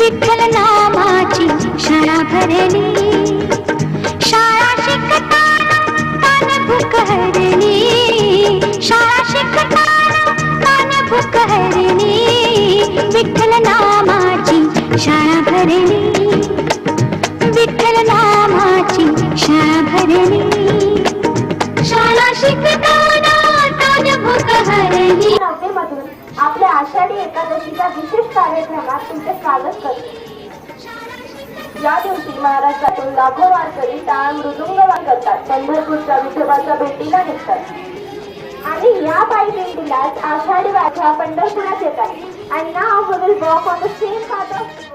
विठ्ठल नामाची शाळा भरली. शाळा शिकताना कान भूक हरली. शाळा शिकताना कान भूक हरली. विठ्ठल नामाची शाळा भरली. विठ्ठल नामाची शाळा भरली. शाळा शिकताना भूक हरली. आपल्या आषाढी एकादशीचा विशेष कार्यक्रमात तुमचे स्वागत करतो. या दिवशी महाराष्ट्रातून लाखो वारकरी टाळ मृदुंग करतात पंढरपूरच्या विठोबाच्या भेटीला निघतात आणि या पायी दिंडीलाच आषाढी वाचा पंढरपुरात येतात. आणि नाव will walk on the same path of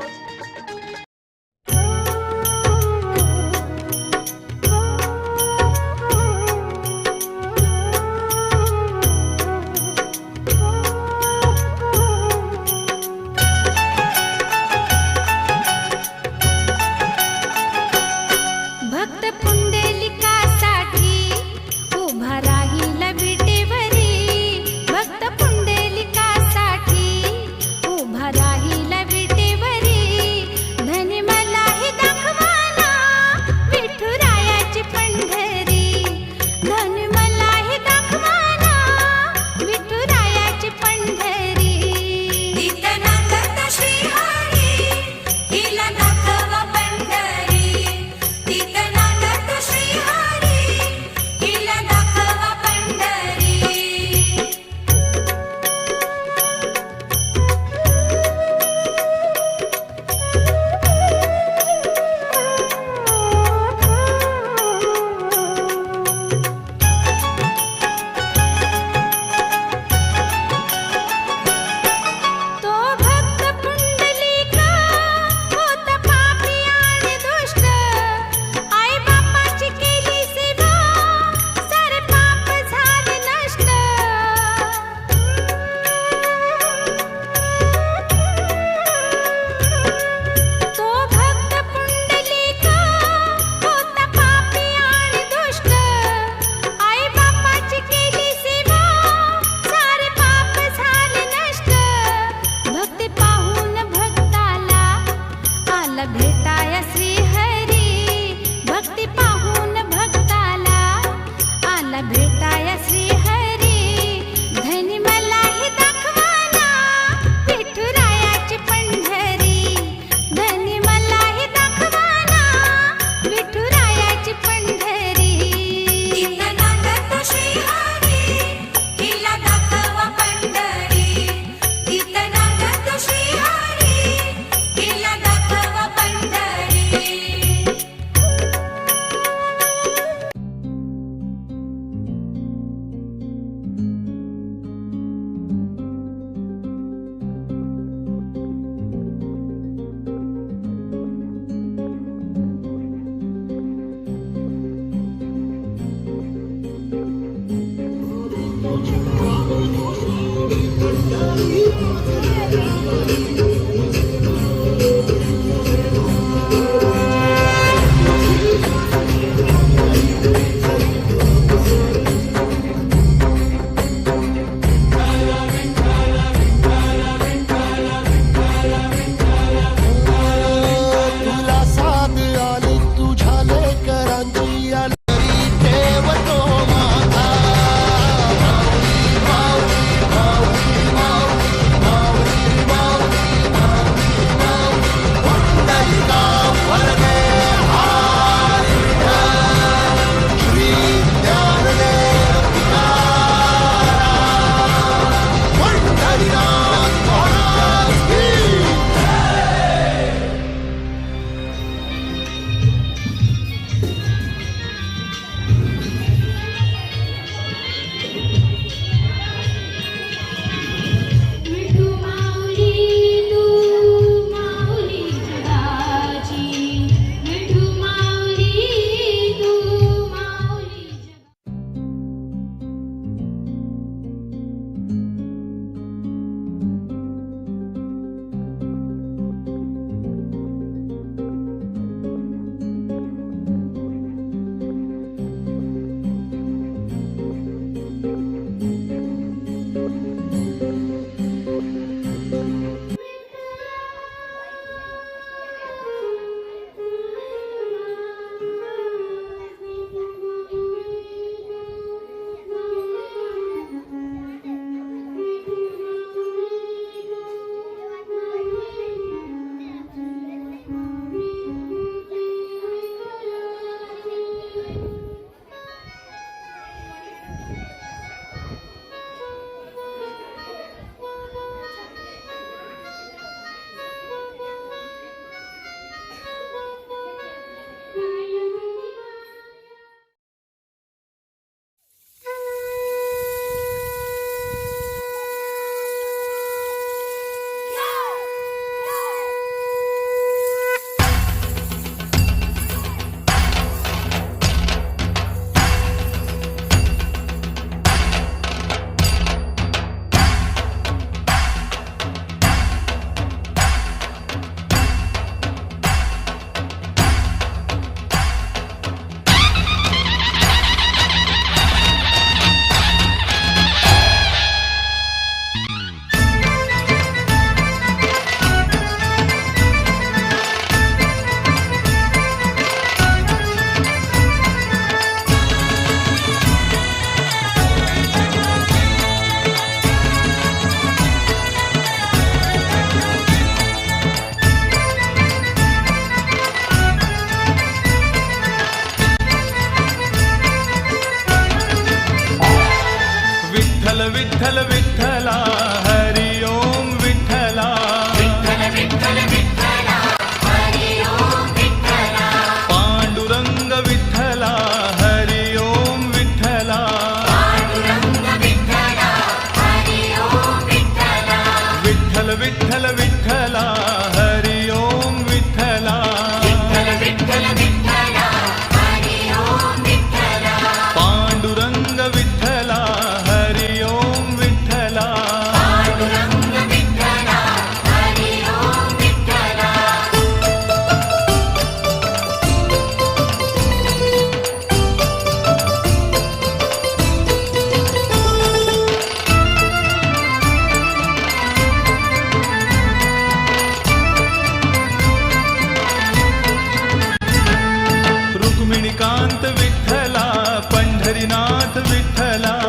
निकांत विठ्ठला पंढरीनाथ विठ्ठला.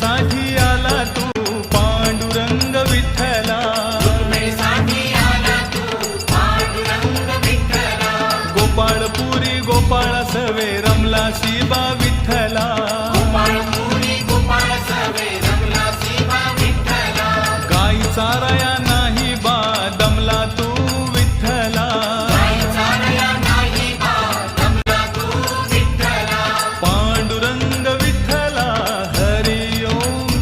साथी